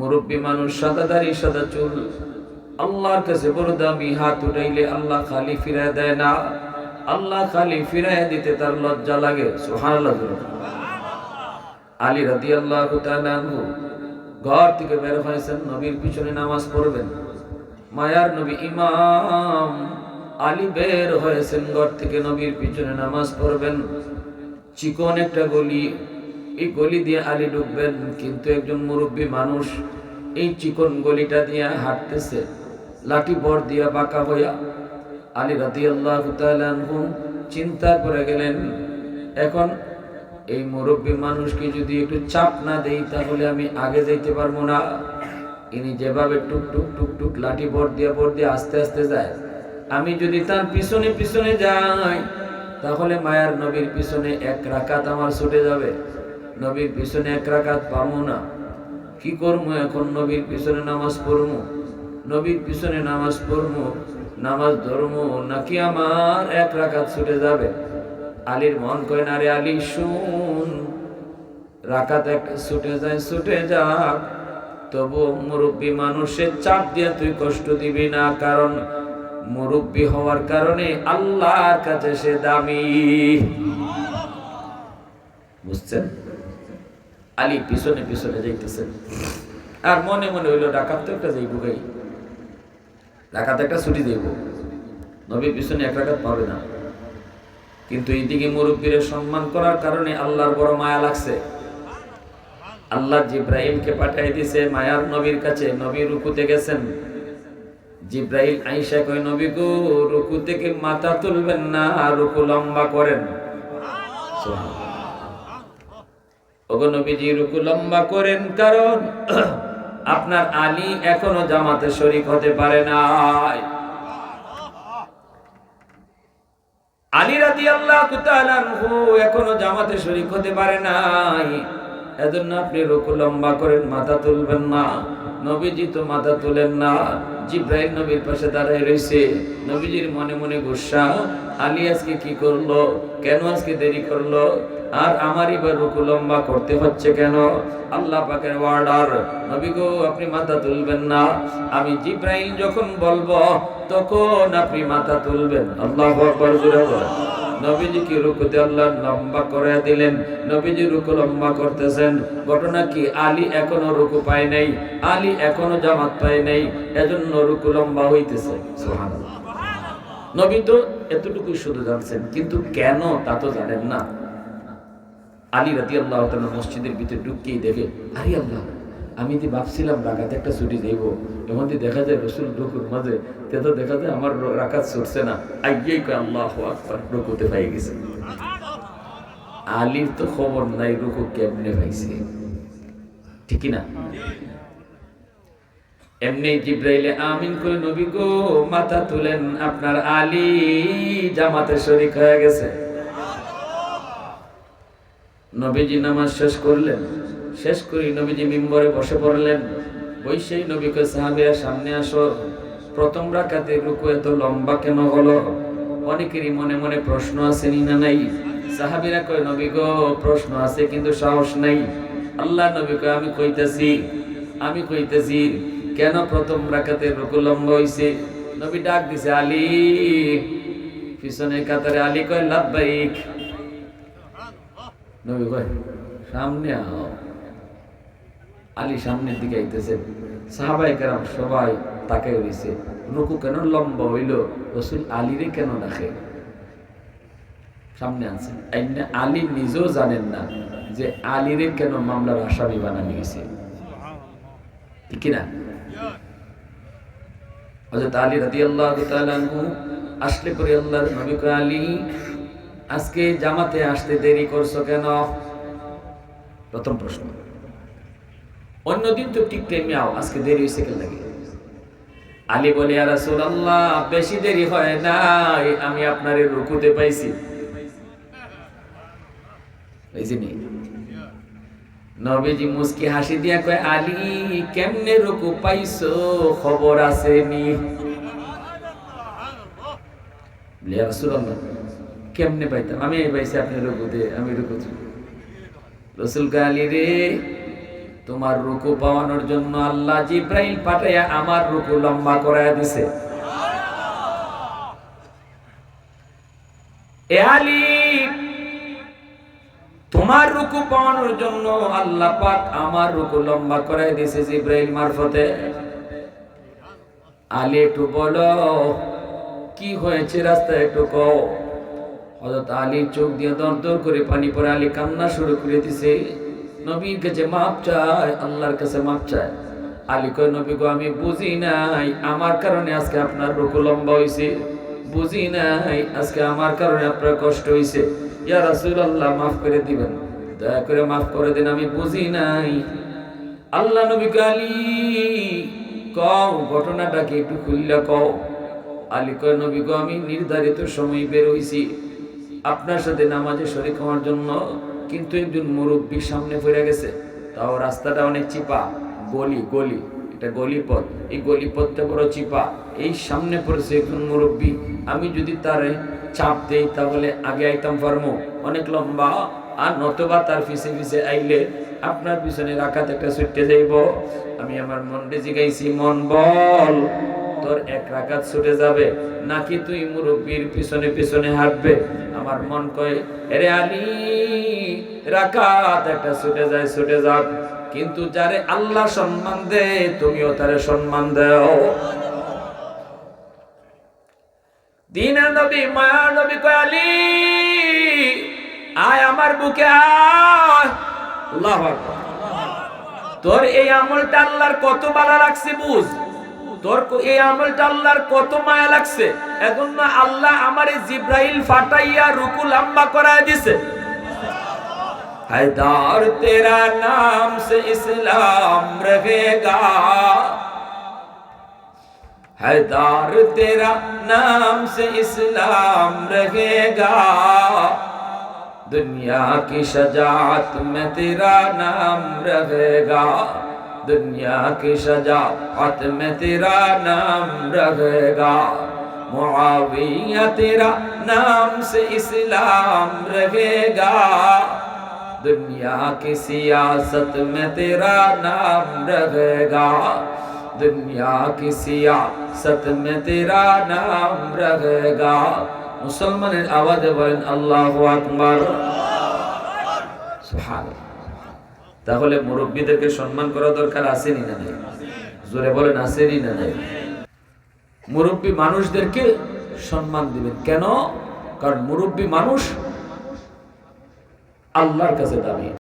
মুরব্বী মানুষ সাদা দাড়ি সাদা চুল। আল্লাহর কাছে বড় দামি হাত উঠাইলে আল্লাহ খালি ফিরায় দেয় না। আল্লাহ খালি ফিরায় দিতে তার লজ্জা লাগে। সুবহানাল্লাহ আলী রাদিয়াল্লাহু আল্লাহ ঘর থেকে বের হয়েছেন, নবীর পিছনে নামাজ পড়বেন। মায়ার নবী ইমাম আলী বের হয়েছেন ঘর থেকে, নবীর পিছনে নামাজ পড়বেন। চিকন একটা গলি এই গলি দিয়ে আলী ঢুকবেন, কিন্তু একজন মুরব্বী মানুষ এই চিকন গলিটা দিয়ে হাঁটতেছে, লাঠি বর দিয়া বাঁকা হইয়া। আলী রাতি আল্লাহ চিন্তা করে গেলেন, এখন এই মুরব্বী মানুষকে যদি একটু চাপ না দেই, তাহলে আমি আগে যাইতে পারব না। ইনি যেভাবে টুক টুক টুক টুক লাঠি বর দিয়ে বর দিয়ে আস্তে আস্তে যায়, আমি যদি তার পিছনে পিছনে যাই, তাহলে মায়ার নবীর পিছনে এক রাকাত আমার ছুটে যাবে। নবীর পিছনে এক রাকাত পাবো না। কি করব এখন নবীর পিছনে নামাজ পড়ব নবীর পিছনে নামাজ পড়ব নামাজ ধরবো নাকি আমার এক রাকাত ছুটে যাবে? আলীর মন কয়, না রে আলী, শুন। রাকাত একটা ছুটে যায়, ছুটে যাক। তবু মুরব্বী মানুষের চাপ দিয়ে তুই কষ্ট দিবি না, কারণ মুরব্বী হওয়ার কারণে আল্লাহর কাছে সে দামি। বুঝছেন? আলী পিছনে পিছনে যাইতেছেন আর মনে মনে হইল, ডাকাত তো একটা যাইব গাই ডাকাত একটা ছুটি দেব নবীর পিছনে এক রাকাত পাবে না। কিন্তু এইদিকে মুরব্বীর সম্মান করার কারণে আল্লাহর বড় মায়া লাগছে। আল্লাহ জিব্রাহিমকে পাঠিয়ে দিছে মায়ার নবীর কাছে, নবী রুকুতে গেছেন। জিব্রাহিম আইসা কয়, নবী গো, রুকু থেকে মাথা তুলবেন না আর রুকু লম্বা করেন। ওগো নবীজি, রুকু লম্বা করেন, কারণ আপনার আলী এখনও জামাতে শরিক হতে পারে নাই। আলী রাদি আল্লাহ এখনও জামাতে শরিক হতে পারে নাই। এজন্য আপনি রুকু লম্বা করেন, মাথা তুলবেন না। নবীজি তো মাথা তুলেন না। জিব্রাহিম নবীর পাশে দাঁড়ায় রয়েছে। নবীজির মনে মনে গুসা, আলী আজকে কি করল? কেন আজকে দেরি করল? আর আমারই বা রুকু লম্বা করতে হচ্ছে কেন? আল্লাহ পাকের ওয়ার্ডার, নবী গো, আপনি মাথা তুলবেন না। আমি জিব্রাহিম যখন বলব, তখন আপনি মাথা তুলবেন। আল্লাহ বলেন নবীজি কি রুকুতে আল্লাহ লম্বা করে দিলেন। নবীজি রুকু লম্বা করতেছেন। ঘটনা কি? আলী এখনও রুকু পায় নাই। আলী এখনও জামাত পায় নাই। এজন্য রুকু লম্বা হইতেছে। নবী তো এতটুকুই শুধু জানছেন, কিন্তু কেন তা তো জানেন না। আলী রাতি আল্লাহ মসজিদের ভিতরে ঢুকিয়ে দেখে, আরে আল্লাহ আমি যে ভাবছিলাম রাখাতে একটা ছুটি দেব এমন যে দেখা যায় রসুল রুকুর মাঝে তে তো দেখা যায় আমার রাখাত ছুটছে না। আইয়েই আল্লাহ পাই গেছে। আলীর তো খবর নাই রুকু কেমনে পাইছে। ঠিক না? এমনি জিব্রাইলে আমিন করে নবী গো, মাথা তুলেন আপনার আলী, জামাতে শরিক হয়ে গেছে। নবীজি নামাজ শেষ করলেন। শেষ করি, নবীজি মিম্বরে বসে পড়লেন। বৈশেই নবীকে সাহাবিরা সামনে আসো। প্রথম রাকাতে রুকু এত লম্বা কেন হলো? অনেকেরই মনে মনে প্রশ্ন আছে নি নাই। সাহাবিরা কয়, নবী গো, প্রশ্ন আছে কিন্তু সাহস নাই। আল্লাহ নবী কয় আমি কইতেছি আমি কইতেছি, কেন প্রথম রাকাতে রুকু লম্বা হইছে? নবী ডাক দিছে, আলী। পিছনে কাতারে আলী কয় লাভবাইক নবী কয়, সামনে আও। আলী সামনের দিকে আইতেছে। সাহাবাই কেরাম সবাই তাকে হইছে রুকু কেন লম্বা হইল? রসুল আলীরে কেন ডাকে? সামনে আনছেন আইনে আলী নিজেও জানেন না যে আলীরে কেন মামলার আসামি বানানো হয়েছে। ঠিক না? হযরত আলী তাআলা আনহু আসলে পরে আল্লাহর নবী আলী, আজকে জামাতে আসতে দেরি করছ কেন? প্রথম প্রশ্ন। অন্যদিন তো ঠিক টাইমে আও আজকে দেরি হয়েছে কেন লাগে? আলী বলে আর রাসূলুল্লাহ বেশি দেরি হয় নাই আমি আপনারে রুকুতে পাইছি। বুঝিনি নবীজি মুস্কি হাসি দিয়া কয় আলী কেমনে রুকু পাইছো? খবর আছে নি? বলে, "ইয়া রাসূলুল্লাহ কেমনে পাইতাম? আমি পাইছি আপনি রুকুতে আমি রুকুতে। রসুল আলী রে তোমার রুকু পাওয়ানোর জন্য আল্লাহ জিব্রাইল পাঠাইয়া আমার রুকু লম্বা করায় দিছে। তোমার রুকু পাওয়ানোর জন্য আল্লাহ পাক আমার রুকু লম্বা দিছে মারফতে। আলী একটু বলো, কি হয়েছে রাস্তায় একটু কও। হযরত আলী চোখ দিয়ে দর দর করে পানি পরে আলী কান্না শুরু করে দিছে। নবীর কাছে মাপ চায়, আল্লাহর কাছে মাপ চায়। আলী কয়, নবী গো, আমি বুঝি নাই, আমার কারণে আজকে আপনার রুকু লম্বা হইছে। বুঝি নাই, আজকে আমার কারণে আপনার কষ্ট হইছে। ইয়া রাসূলুল্লাহ, মাফ করে দিবেন। দয়া করে মাফ করে দিন, আমি বুঝি নাই। আল্লাহ নবী আলী, কও, ঘটনাটা কি একটু খুললে কও। আলী কয়, নবী গো, আমি নির্ধারিত সময় বের হইছি। আপনার সাথে নামাজে শরীক হওয়ার জন্য কিন্তু একজন মুরব্বী সামনে পড়ে গেছে। তাও রাস্তাটা অনেক চিপা। গলি গলি। এটা গলিপথ। এই গলিপথটা বড় চিপা। এই সামনে পড়েছে একজন মুরব্বী। আমি যদি তার চাপ দেই তাহলে আগে আইতাম পারমো অনেক লম্বা। আর নতবা তার পিছে পিছে আইলে আপনার পিছনে রাখাত একটা ছুটতে যাইব। আমি আমার মনকে জিগাইছি, মন বল, তোর এক রাকাত ছুটে যাবে। নাকি তুই মুরব্বীর পিছনে পিছনে হাঁটবে? আমার মন কয়, এরে আলী রাকাত, একটা ছুটে যায়, ছুটে যাক। কিন্তু যারে আল্লাহ সম্মান দে তুমিও তারে সম্মান দাও। দিনা নবী, মায়া নবী আয় আমার বুকে আয়। তোর এই আমলটা আল্লাহর কত ভালো লাগছে বুঝ? তোর এই আমলটা আল্লাহর কত মায়া লাগছে? এখন না আল্লাহ আমারে জিব্রাইল ফাটাইয়া রুকু লম্বা করায় দিছে। हैदार तेरा नाम से इस्लाम रहेगा। हैदार तेरा नाम से इस्लाम रहेगा। दुनिया की शजात में तेरा नाम रहेगा। दुनिया की शजात में तेरा नाम रहेगा। मुआविया तेरा नाम से इस्लाम रहेगा। दुनिया की सियासत में तेरा नाम रहेगा दुनिया की सियासत में तेरा नाम रहेगा মুসলমানের আওয়াজে বলেন আল্লাহ আকবার সুবহানাল্লাহ। তাহলে মুরব্বীদেরকে সম্মান করা দরকার আসেনি না নাই জোরে বলেন আসেনি না নাই মুরব্বী মানুষদেরকে সম্মান দিবেন কেন কারণ মুরব্বী মানুষ আল্লাহর কাছে দাবি।